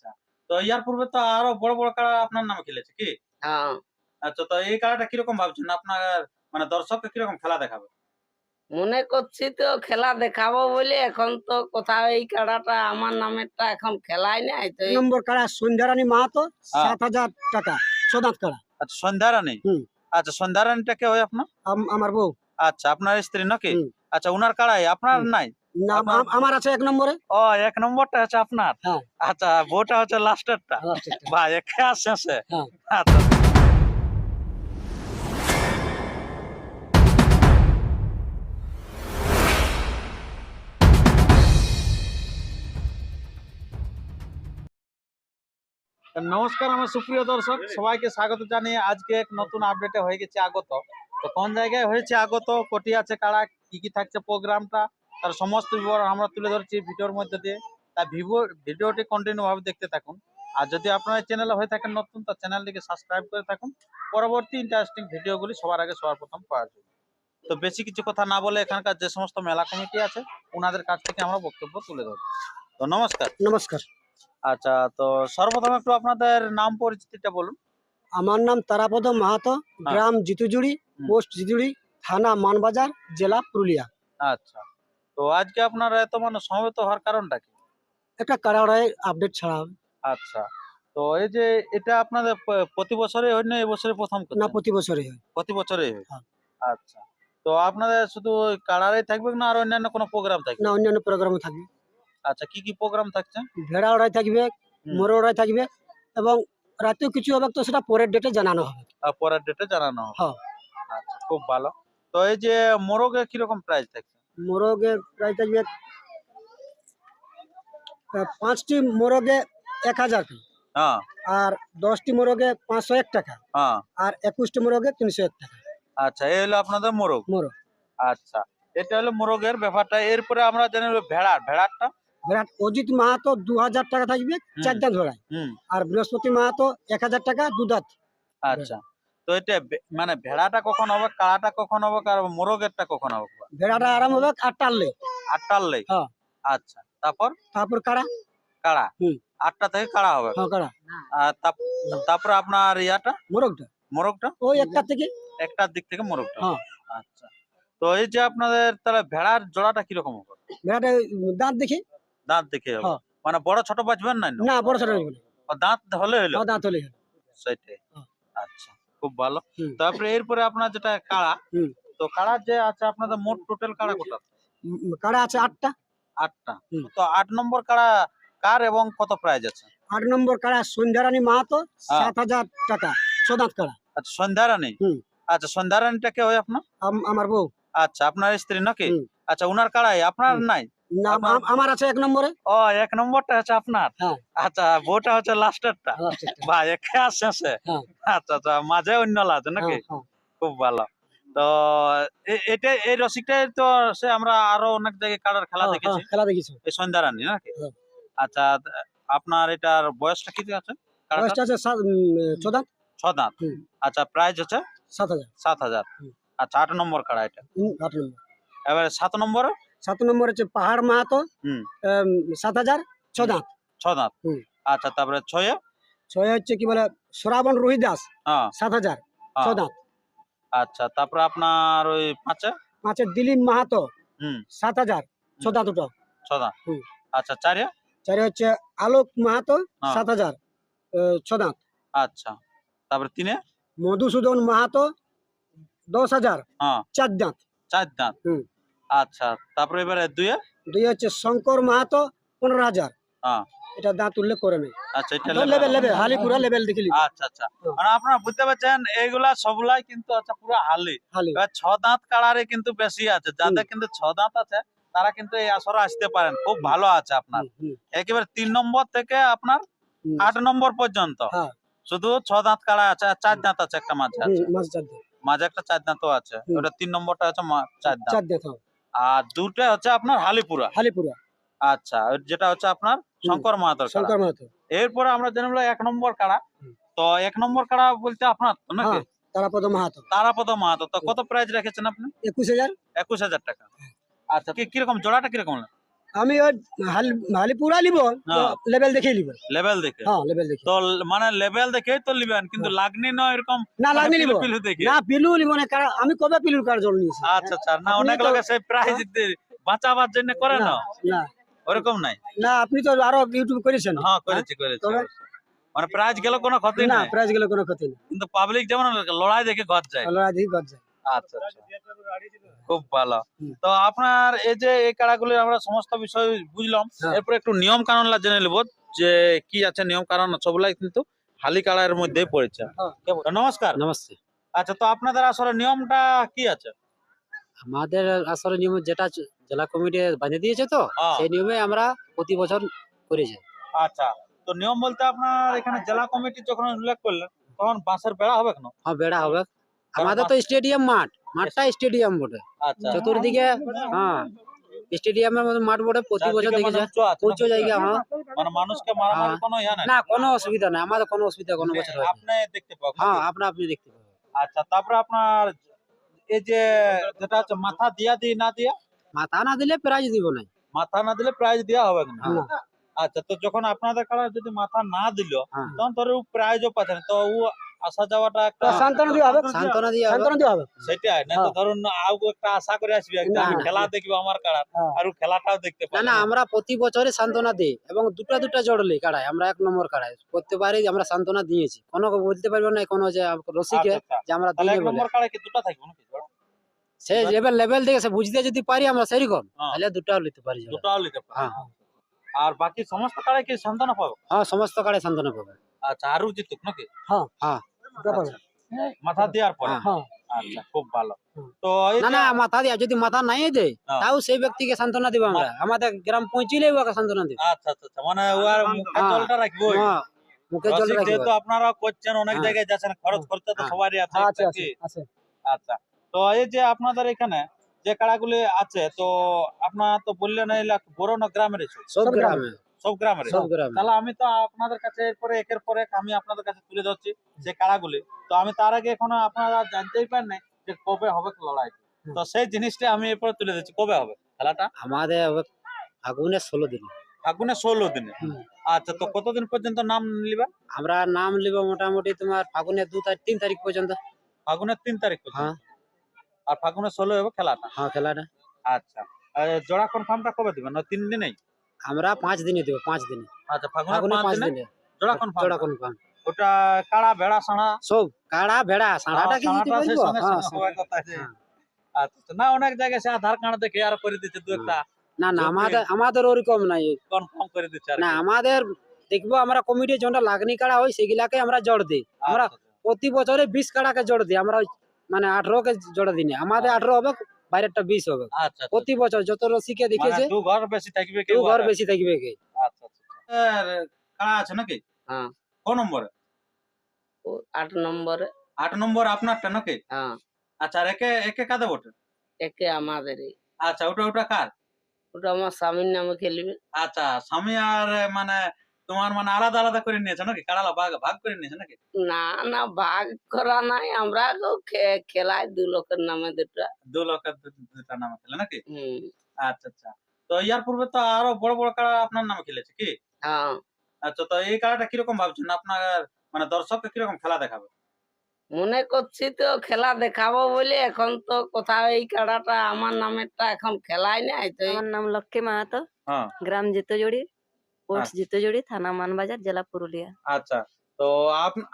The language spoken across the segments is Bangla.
আচ্ছা। তো ইয়ার পূর্বে তো আরও বড় বড় কাড়া আপনার নামে খেলেছে কি? হ্যাঁ। আচ্ছা তো এই কাড়াটা কীরকম ভাবছেন? আপনার মানে দর্শককে কীরকম খেলা দেখাবে? মনে করছি তো খেলা দেখাবো বলে এখন তো কোথাও এই খেলাটা আমার নামেরটা এখন খেলাই নাই তো নম্বর কাড়া সন্ধ্যারানী মাহাতো। সাত হাজার টাকা সদাত কাড়া। আচ্ছা সন্ধ্যারানী? হুম। আচ্ছা সন্ধ্যারানীটা কে হয় আপনার? আমার বউ। আচ্ছা আপনার স্ত্রী নাকি। আচ্ছা উনার কাড়াই আপনার নাই? আমার- আছে এক নম্বরে। ও এক নম্বরটা হচ্ছে আপনার? হ্যাঁ। আচ্ছা বউটা হচ্ছে লাস্টেরটা? লাস্টেরটা। বা একে আসছে হ্যাঁ। আচ্ছা। নমস্কার আমার সুপ্রিয় দর্শক সবাইকে স্বাগত জানিয়ে আজকে এক নতুন আপডেটে হয়ে গেছে আগত। তো কোন জায়গায় হয়েছে আগত? কোটি আছে কারা? কি কি থাকছে প্রোগ্রামটা? তার সমস্ত বিবরণ আমরা তুলে ধরছি ভিডিওর মধ্যে দিয়ে। তা ভিভো ভিডিওটি কন্টিনিউ ভাবে দেখতে থাকুন। আর যদি আপনার চ্যানেলে হয়ে থাকেন নতুন তো চ্যানেলটিকে সাবস্ক্রাইব করে থাকুন। পরবর্তী ইন্টারেস্টিং ভিডিওগুলি সবার আগে সবার প্রথম পাওয়ার জন্য। তো বেশি কিছু কথা না বলে এখানকার যে সমস্ত মেলা কমিটি আছে ওনাদের কাছ থেকে আমরা বক্তব্য তুলে ধরবো তো নমস্কার। নমস্কার। আচ্ছা তো সর্বপ্রথম একটু আপনাদের নাম পরিচিতিটা বলুন। আমার নাম তারাপদ মাহাতো গ্রাম জিতুজুড়ি পোস্ট জিতুজুড়ি থানা মানবাজার জেলা পুরুলিয়া। আচ্ছা। তো আজকে আপনারা এত মানে সমবেত হওয়ার কারণটা কি? একটা কারাড়ায় আপডেট ছাড়া হবে। আচ্ছা তো এই যে এটা আপনাদের প- প্রতি বছরে হয় না এবছরে প্রথম না প্রতি বছরই হয়। প্রতি বছরেই হয়? হ্যাঁ। আচ্ছা তো আপনাদের শুধু কালারেই থাকবে না আর অন্যান্য কোনো প্রোগ্রাম থাকবে? না অন্যান্য প্রোগ্রামও থাকবে। আচ্ছা কি কি প্রোগ্রাম থাকছে? ভেড়া ওড়াই থাকবে হুম। মোর ওড়াই থাকবে এবং রাতেও কিছু হবে তো সেটা পরের ডেটে জানানো হবে। আর পরের ডেটে জানানো হবে। হ্যাঁ। আচ্ছা খুব ভালো। তো এই যে মোরগে কীরকম প্রাইস থাকছে? মোরগে প্রায় থাকবে পাঁচটি মোরগে এক হাজার হ্যাঁ। আর দশটি মোরগে পাঁচশো এক টাকা। হ্যাঁ। আর একুশটি মোরগে তিনশো এক টাকা। আচ্ছা এই হলো আপনাদের মোরগ? মোরগ। আচ্ছা এটা হলো মোরগের ব্যাপারটা। এরপরে আমরা জানি হলো ভেড়ার। ভেড়ারটা? বিরাট অজিত মাহাতো দু হাজার টাকা থাকবে। চার দাঁত আর বৃহস্পতি মাহাতো এক হাজার টাকা দু দাঁত। আচ্ছা। তো এটা মানে ভেড়াটা কখন হবে কাড়াটা কখন হবে আর মোরগেরটা কখন হবে? ভেড়াটা আরাম হবে আর টানলে আটটার লেগ? হ্যাঁ। আচ্ছা তারপর? তারপর কাড়া? কাড়া। আটটা থেকে কাড়া হবে? হ্যাঁ তারপরে আপনার ইয়াটা? মোরগটা। মোরগটা? ওই একটা থেকে। একটার দিক থেকে মোরগটা? হ্যাঁ। আচ্ছা। তো এই যে আপনাদের তাহলে ভেড়ার জোড়াটা কীরকম হবে? ভেড়াটা দাঁত দেখি। দাঁত দেখে হবে। মানে বড় ছোট বাঁচবেন না না বড় ছোট দাঁত হলে হলো? দাঁত হলে সেটাই। আচ্ছা। খুব ভালো। তারপরে এরপরে আপনার যেটা কাড়া তো কাড়া যে আছে আপনাদের মোট টোটাল কাড়া কোটা? কারা আছে আটটা। আটটা। তো আট নম্বর কাড়া কার এবং কত প্রাইজ আছে? আট নম্বর কারা সন্ধ্যারানী মাহাতো হ্যাঁ। সাত হাজার টাকা সদাঁত কাড়া। আচ্ছা সন্ধ্যারানী। আচ্ছা সন্ধ্যারানীটা কে হয় আপনার? আম- আমার বউ। আচ্ছা আপনার স্ত্রী নাকি? আচ্ছা উনার কাড়াই আপনার নাই? আমার- আছে এক নম্বরে। ও এক নম্বরটা আপনার? হ্যাঁ। আচ্ছা বউটা হচ্ছে লাস্টেরটা? লাস্টেরটা। বা একে আসছে আসে হ্যাঁ। আচ্ছা আচ্ছা মাঝে অন্য আছে নাকি? হ্যাঁ, হ্যাঁ। খুব ভালো। তো এটা এই রসিকটাই তো সে আমরা আরও অনেক জায়গায় কাড়ার খেলা হ্যাঁ, দেখেছি। হ্যাঁ, খেলা দেখিছো। এই সন্ধ্যারানী নাকি? হ্যাঁ। আচ্ছা আপনার এটার বয়সটা কি আছে? বয়সটা আছে আচ্ছা প্রাইস হচ্ছে? সাত হাজার। সাত হাজার। আচ্ছা আট নম্বর কাড়া এটা? আট নম্বর। এবারে সাত নম্বর? সাত নম্বর হচ্ছে পাহাড় মাহাতো হুম। সাত হাজার ছ দাঁত। হুম। আচ্ছা তারপরে ছয়ে? ছয় হচ্ছে কি বলে শ্রাবণ রোহিত দাস হ্যাঁ। সাত হাজার হ্যাঁ। ছদাঁত আচ্ছা তারপরে আপনার ওই পাঁচে? পাঁচে দিলীপ মাহাতো হুম। সাত হাজার ছদাঁত দুটো ছ দাঁত। আচ্ছা চারে? চারে হচ্ছে আলোক মাহাতো হ্যাঁ। সাত হাজার ছদাঁত আচ্ছা তারপরে তিনে? মধুসূদন মাহাতো দশ হাজার চার দাঁত। চার দাঁত। হুম। আচ্ছা তারপরে এবারে দুয়ে দুই হচ্ছে শঙ্কর মাহাতো পনেরো হাজার। হ্যাঁ। এটা দাঁত উল্লেখ করে নেই। আচ্ছা এটা লেভেল। লেভেল হালিপুরা লেভেল দেখিলি আচ্ছা আচ্ছা। হুম। মানে আপনারা বুঝতে পারছেন এইগুলা সবগুলাই কিন্তু আচ্ছা পুরো হালি। হালি। এবার ছ দাঁত কাড়ারে কিন্তু বেশি আছে। যাদের কিন্তু ছ দাঁত আছে তারা কিন্তু এই আসরে আসতে পারেন। খুব ভালো আছে আপনার। একেবারে তিন নম্বর থেকে আপনার। আট নম্বর পর্যন্ত। হ্যাঁ। শুধু ছ দাঁত কাড়া আছে আর চার দাঁত আছে একটা মাঝে মাঝ একটা চার দাঁতও আছে। ওটা তিন নম্বরটা আছে মা- চার দাঁত। চার দাঁত হ্যাঁ, আর দুটা হচ্ছে আপনার হালিপুরা। হালিপুরা। আচ্ছা যেটা হচ্ছে আপনার শঙ্কর মাহাতর শঙ্কর মাহাতো। এরপরে আমরা জানলাম এক নম্বর কাড়া। তো এক নম্বর কাড়া বলতে আপনার নাকি? হ্যাঁ তারাপদ মাহাতো। তারাপদ মাহাতো। তো কত প্রাইস রেখেছেন আপনি? একুশ হাজার। একুশ হাজার টাকা। আচ্ছা কি কীরকম জোড়াটা কীরকম আমি ওই হাল- হালি পুরা নিব হ্যাঁ। লেভেল দেখে নিব লেভেল দেখে? হ্যাঁ লেভেল দেখে। তো মানে লেভেল দেখে তো নিবেন কিন্তু লাগনি না এরকম? না লাগনি নিব পিলু দেখে? না পিলু নিব না কারণ আমি কবে পিলুর কার জল নিয়েছি? আচ্ছা আচ্ছা না অনেক লোকে সেই প্রাইজ বাঁচাবার জন্য করে না না। ওরকম নাই? না আপনি তো আরও ইউটিউব করেছেন। হ্যাঁ করেছি করেছি মানে প্রাইজ গেল কোনো ক্ষতি না প্রাইজ গেলে কোনো ক্ষতি নেই। কিন্তু পাবলিক যেমন লড়াই দেখে ঘর যায়। লড়াই দেখে বাদ যায়। আচ্ছা আচ্ছা। খুব ভালো। তো আপনার এই যে এই কাড়াগুলি আমরা সমস্ত বিষয় বুঝলাম। হ্যাঁ। এরপর একটু নিয়ম কানুন জেনে নেব যে কি আছে নিয়ম কানুন সবগুলাই কিন্তু হালি কাড়ার মধ্যে পড়েছে। হ্যাঁ। নমস্কার। নমস্তে। আচ্ছা তো আপনাদের আসলে নিয়মটা কি আছে? আমাদের আসলে নিয়ম যেটা জেলা কমিটি বাঁধে দিয়েছে তো হ্যাঁ। সেই নিয়মে আমরা প্রতি বছর করেছি আচ্ছা তো নিয়ম বলতে আপনার এখানে জেলা কমিটি যখন উল্লেখ করলেন তখন বাঁশের বেড়া হবে কেন? হ্যাঁ বেড়া হবে। আমাদের তো স্টেডিয়াম মাঠ মাঠটা স্টেডিয়াম বটে আচ্ছা চতুর্দিকে হ্যাঁ স্টেডিয়ামের মধ্যে মাঠ বটে প্রতি বছর চারদিকে দেখেছে মানে উঁচু আছে উঁচু নাকি? জায়গা হ্যাঁ মানে মানুষকে মারামারি হ্যাঁ। কোনো ইয়া নাই না কোনো অসুবিধা নাই আমাদের কোনো অসুবিধা কোনো বছর হয়নি আপনি দেখতে পাবেন হ্যাঁ আপনা আপনি দেখতে পাবেন আচ্ছা তারপরে আপনার এই যে যেটা হচ্ছে মাথা দিয়া দি না দিয়া মাথা না দিলে প্রাইজ দিব না মাথা না দিলে প্রাইজ দেওয়া হবে না হ্যাঁ। আচ্ছা তো যখন আপনাদের কাছে যদি মাথা না দিল হ্যাঁ। তখন তোর প্রাইজও পাচ্ছে না তো ও আসা যাওয়াটা একটা তা সান্ত্বনা দেওয়া হবে সান্ত্বনা দিয়ে হবে। সান্ত্বনা দেওয়া হবে সেটাই না তো হ্যাঁ। ধরুন আউ একটা আশা করে আসবে একদম আমি খেলা দেখব আমার কাড়া হ্যাঁ। আর খেলাটাও দেখতে না না আমরা প্রতি বছরে সান্ত্বনা দিই এবং দুটা দুটা জড়লি কাড়াই আমরা এক নম্বর কাড়াই প্রত্যেকবারই আমরা সান্ত্বনা দিয়েছি কোনো বলতে পারবে না কোনো যে রসিকে আচ্ছা, আচ্ছা। যে আমরা দিই এক নম্বর কাড়া কি দুটো থাকবে নাকি সে লেভেল লেভেল দেখে সে বুঝতে যদি পারি আমরা সেরকম হ্যাঁ। তাহলে দুটাও নিতে পারি। দুটাও নিতে পারে হ্যাঁ আর বাকি সমস্ত কাড়া কি সান্ত্বনা পাবে হ্যাঁ সমস্ত কাড়ে সান্ত্বনা পাবে আচ্ছা আরও জিতুক নাকি ওটা পাবে। মাথা দেওয়ার পরে। হ্যাঁ। হ্যাঁ। আচ্ছা খুব ভালো। তো না না মাথা দিয়া যদি মাথা নাই দেয় হ্যাঁ। তাও সেই ব্যক্তিকে সান্ত্বনা দিব আমরা। আমাদের গ্রাম পৌঁছিলে ওকে সান্ত্বনা দিব আচ্ছা আচ্ছা আচ্ছা। মানে ও মুখে হ্যাঁ। জলটা রাখব হ্যাঁ মুখে জল রসিক যেহেতু আপনারা করছেন অনেক হ্যাঁ। জায়গায় যাচ্ছেন খরচ খরচা তো হ্যাঁ। সবারই আছে হ্যাঁ, আচ্ছা। তো এই যে আপনাদের এখানে যে কাড়াগুলি আছে তো আপনারা তো বললেন বড় না গ্রামের সব গ্রামে। সব গ্রামের। সব গ্রামে তাহলে আমি তো আপনাদের কাছে এরপরে একের পর এক আমি আপনাদের কাছে তুলে ধরছি যে কাড়াগুলি তো আমি তার আগে এখনও আপনারা জানতেই পারেন নাই যে কবে হবে লড়াই। তো সেই জিনিসটা আমি এরপরে তুলে দিচ্ছি কবে হবে খেলাটা? আমাদের হবে ফাগুনের ষোলো দিন। ফাগুনের ষোলো দিনে। আচ্ছা তো কতদিন পর্যন্ত নাম নিবেন আমরা নাম লিব মোটামুটি তোমার ফাগুনের দু তারিখ তিন তারিখ পর্যন্ত। ফাগুনের তিন তারিখ পর্যন্ত? হ্যাঁ। আর ফাগুনের ষোলো হবে খেলাটা? হ্যাঁ খেলাটা। আচ্ছা। আর জোড়া কনফার্মটা কবে দিবেন তিন দিনেই? আমরা পাঁচ দিনে দেবো পাঁচ দিনে আচ্ছা ফাগুনের ফাগুনে পাঁচ পাঁচ দিনে দিনে জোড়া কনফার্ম জোড়া কনফার্ম ওটা কাড়া ভেড়া সানা সব কাড়া ভেড়া সাড়াটা কি দিতে সানাটা সেই পারব সঙ্গে হ্যাঁ, সঙ্গে হওয়ার কথা আছে। হ্যাঁ। আচ্ছা আচ্ছা। না অনেক জায়গায় সে আধার কার্ড দেখে আর করে দিচ্ছে দু একটা না না যদি- আমাদের আমাদের ওরকম নাই কনফার্ম করে দিচ্ছে আর না কি। আমাদের দেখব আমরা কমিটি যেটা লাগনি কাড়া হয় সেগুলাকে আমরা জড় দিই আমরা আচ্ছা, আচ্ছা। প্রতি বছরে বিশ কাড়াকে জড় দিই আমরা ওই মানে আঠারো কে জড় দিই না। আমাদের আঠারো হবে বাইরেরটা বিশ হবে। আচ্ছা আচ্ছা। প্রতি বছর যত রসিকে দেখেছে মানে দু ঘর বেশি থাকবে কেউ ঘর বেশি থাকবে কে? আচ্ছা আচ্ছা আছে নাকি? হ্যাঁ। কোন নম্বরে? ও আট নম্বরে। আট নম্বর আপনারটা নাকি? হ্যাঁ। আচ্ছা আর একে একে কাদে বটে একে আমাদেরই। আচ্ছা ওটা ওটা কার? ওটা আমার স্বামীর নামে খেলবে। আচ্ছা স্বামী আর মানে তোমার মানে আলাদা আলাদা করে নিয়েছে নাকি? কাড়ালা ভাগ ভাগ করে নিয়েছে নাকি? না না ভাগ করা নাই। আমরা কেউ খে- খেলাই দু লোকের নামে দুটা। দু লোকের দুটা নামে খেলে নাকি? আচ্ছা আচ্ছা। তো ইয়ার পূর্বে তো আরও বড় বড় কাড়া আপনার নামে খেলেছে কি? হ্যাঁ। আচ্ছা তো এই কাড়াটা কীরকম ভাবছেন? আপনার মানে দর্শককে কীরকম খেলা দেখাবে? মনে করছি তো খেলা দেখাবো বলে এখন তো কোথাও এই খেলাটা আমার নামেরটা এখন খেলাই নাই তো আমার নাম লক্ষ্মী মাহাতো। হ্যাঁ। গ্রাম জিতজড়ি পোস্ট জিতজড়ি থানা মানবাজার জেলা পুরুলিয়া। আচ্ছা তো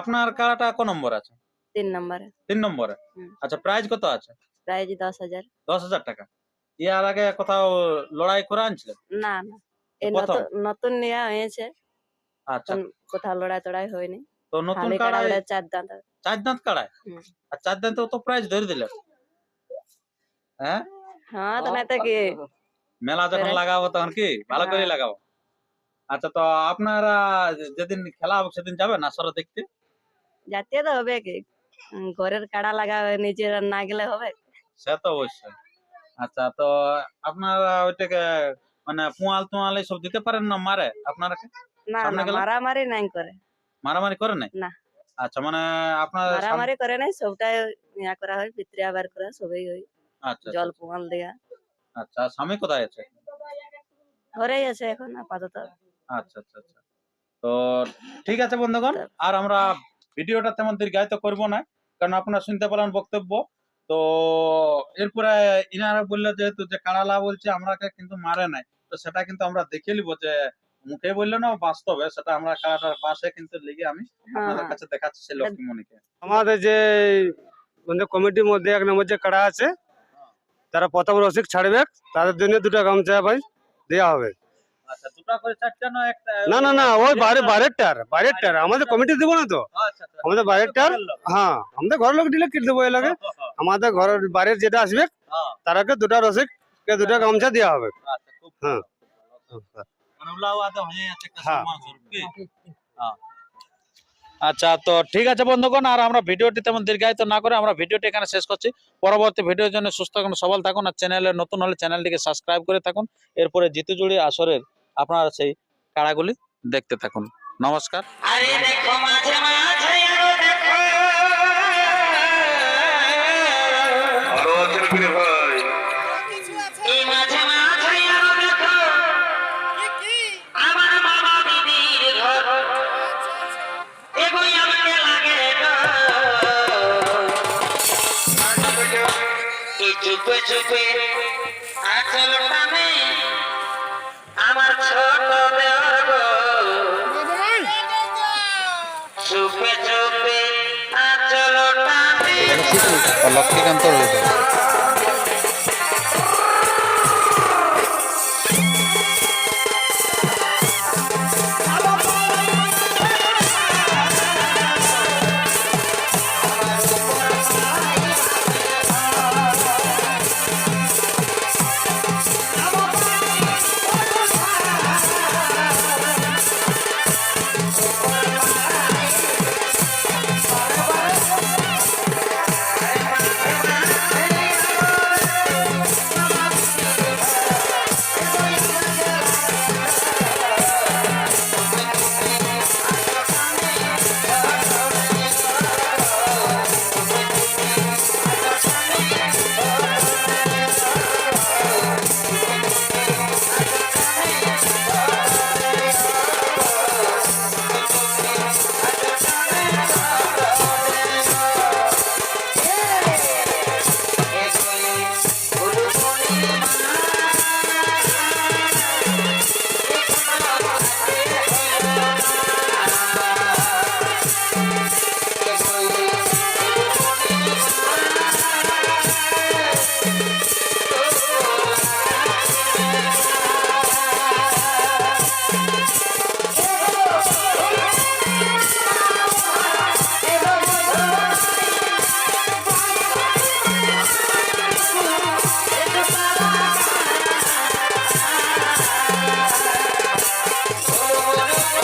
আপনার কাড়াটা কোন নম্বর আছে? তিন নম্বরে। তিন নম্বরে? আচ্ছা প্রাইজ কত আছে? প্রাইজ দশ হাজার। দশ হাজার টাকা। ইয়ার আগে কোথাও লড়াই করে আনছিলেন? না না। এই নতুন নতুন নেওয়া হয়েছে। আচ্ছা। কোথাও লড়াই টড়াই হয়নি। তো নতুন কাড়ায় চার দাঁত। চার দাঁত কাড়ায় আর চার দাঁতে তো প্রাইজ ধরে দিলেন হ্যাঁ? হ্যাঁ তো তো কি? মেলা যখন লাগাবো তখন কি? ভালো করে। লাগাবো। আচ্ছা তো আপনারা যেদিন খেলা হবে সেদিন যাবেন আসরে দেখতে? যাতে তো হবে কি? ঘরের কাড়া লাগা নিজের না গেলে হবে। সে তো অবশ্যই। আচ্ছা তো আপনারা ওইটাকে মানে পুয়াল তুয়াল সব দিতে পারেন না মারে আপনারা? না? মারামারি নাই করে। মারামারি করে নাই? না। আচ্ছা মানে আপনার মারামারি করে নাই সবটাই ইয়া করা হয় ভিতরে আবার করা সবই হয় আচ্ছা জল পোয়াল দেয়া। আচ্ছা স্বামী কোথায় আছে? ঘরেই আছে এখন আপাতত। আচ্ছা আচ্ছা আচ্ছা। তো ঠিক আছে বন্ধুগণ আর আমরা ভিডিওটা তেমন দীর্ঘায়িত করব না কারণ আপনারা শুনতে পেলেন বক্তব্য। তো এরপরে ইনারা বলল যেহেতু যে কাড়ালা বলছে আমরাকে কিন্তু মারে নাই। তো সেটা কিন্তু আমরা দেখে নিব যে মুখে বলল না বাস্তবে সেটা আমরা কাড়াটার পাশে কিন্তু লিগে আমি আপনাদের হ্যাঁ। কাছে দেখাচ্ছি সেই লক্ষ্মীমণিকে। আমাদের যে মানে কমিটির মধ্যে এক নম্বর যে কাড়া আছে তারা প্রথম রসিক ছাড়বে তাদের জন্য দুটো গামছা ভাই দেওয়া হবে। আচ্ছা না না না ওই বাইরে বাইরেরটার আমাদের কমিটি দেবো না তো? আচ্ছা আচ্ছা আমাদের হ্যাঁ আমাদের ঘরের লোক দিলে কিনে দেবো এলাকে আমাদের ঘরের বাইরের যেটা আসবে হ্যাঁ, তারাকে দুটা রসিক দুটা গামছা দেওয়া হবে। আচ্ছা হ্যাঁ। মানে হয়ে হ্যাঁ। হ্যাঁ। আচ্ছা তো ঠিক আছে বন্ধুগণ আর আমরা ভিডিওটি তেমন দীর্ঘায়িত না করে আমরা ভিডিওটি এখানে শেষ করছি। পরবর্তী ভিডিওর জন্য সুস্থ থাকুন সবল থাকুন আর চ্যানেলে নতুন হলে চ্যানেলটিকে সাবস্ক্রাইব করে থাকুন। এরপরে জিতুজুড়ি আসরের আপনারা সেই কাড়াগুলি দেখতে থাকুন। নমস্কার। আরে দেখো মাঝে মাঝে আরও দেখো। এই মাঝে মাঝে আরও দেখো। আমার বাবা দিদির ঘর। এগোই আমাকে লাগে এই চুপে চুপে আচল লক্ষ্মীকান্ত রয়েছে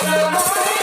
ও